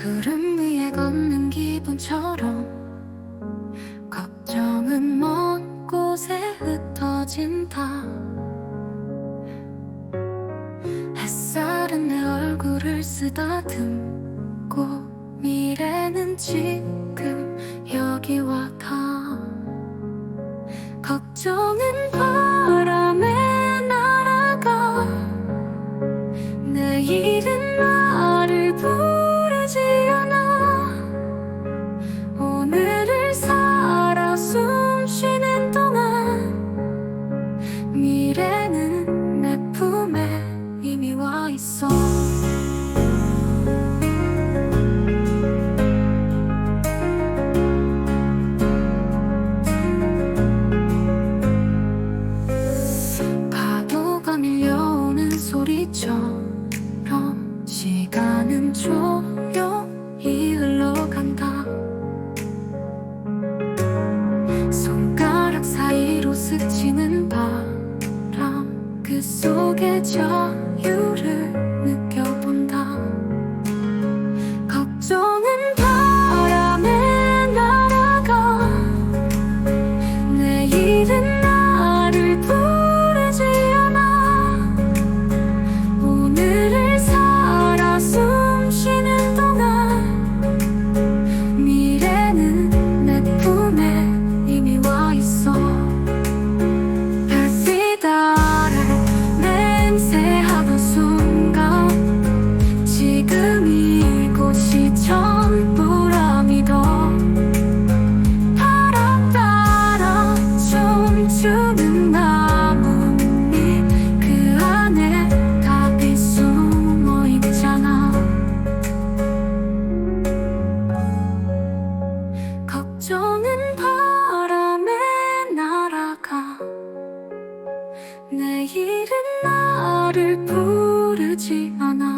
구름 위에 걷는 기분처럼 걱정은 먼 곳에 흩어진다. 햇살은 내 얼굴을 쓰다듬고 미래는 지금 여기와 다 조용히 흘러간다. 손가락 사이로 스치는 바람 그 속에 자유를 느껴 정은 바람에 날아가 내일은 나를 부르지 않아